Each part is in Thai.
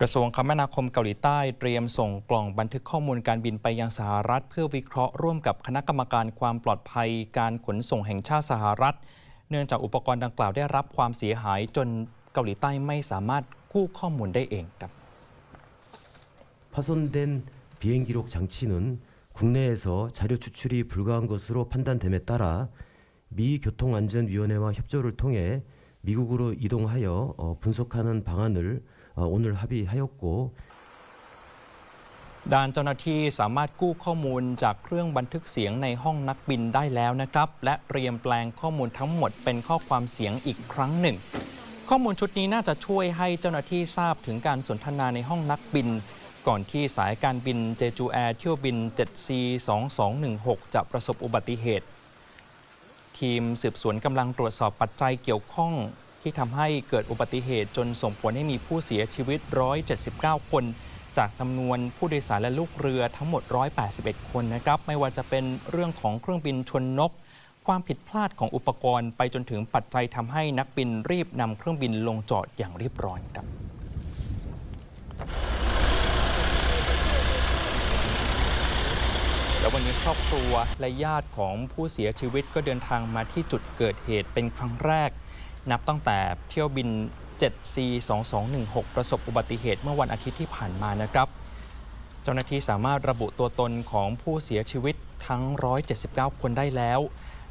กระทรวงคมนาคมเกาหลีใต้เตรียมส่งกล่องบันทึกข้อมูลการบินไปยังสหรัฐ เพื่อวิเคราะห์ร่วมกับคณะกรรมการความปลอดภัยการขนส่งแห่งชาติสหรัฐ เนื่องจากอุปกรณ์ดังกล่าวได้รับความเสียหาย จนเกาหลีใต้ไม่สามารถกู้ข้อมูลได้เองครับ 파손된 비행 기록 장치는 국내에서 자료 추출이 불가한 것으로 판단됨에 따라 미 교통안전위원회와 협조를 통해 미국으로 이동하여 어, 분석하는 방안을 어, 오늘 합의하였고 ด้านเจ้าหน้าที่สามารถกู้ข้อมูลจากเครื่องบันทึกเสียงในห้องนักบินได้แล้วนะครับ และเตรียมแปลงข้อมูลทั้งหมดเป็นข้อความเสียงอีกครั้งหนึ่ง ข้อมูลชุดนี้น่าจะช่วยให้เจ้าหน้าที่ทราบถึงการสนทนาในห้องนักบิน ก่อนที่สายการบินเจจูแอร์เที่ยวบิน 7C2216 จะประสบอุบัติเหตุ ทีมสืบสวนกำลังตรวจสอบปัจจัยเกี่ยวข้อง ที่ทำให้เกิดอุบัติเหตุจนส่งผลให้มีผู้เสียชีวิต 179 คน จากจำนวนผู้โดยสารและลูกเรือทั้งหมด 181 คนนะครับ ไม่ว่าจะเป็นเรื่องของเครื่องบินชนนก ความผิดพลาดของอุปกรณ์ไปจนถึงปัจจัยทำให้นักบินรีบนำเครื่องบินลงจอดอย่างเรียบร้อยครับแล้ววันนี้ครอบครัวและญาติของผู้เสียชีวิตก็เดินทางมาที่จุดเกิดเหตุเป็นครั้งแรก นับตั้งแต่เที่ยวบิน 7C2216 ประสบอุบัติเหตุเมื่อวันอาทิตย์ที่ผ่านมานะครับ เจ้าหน้าที่สามารถระบุตัวตนของผู้เสียชีวิตทั้ง 179 คนได้แล้ว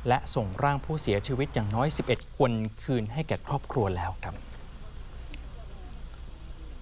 และส่งร่างผู้เสียชีวิตอย่างน้อย 11 คนคืนให้แก่ครอบครัวแล้วครับ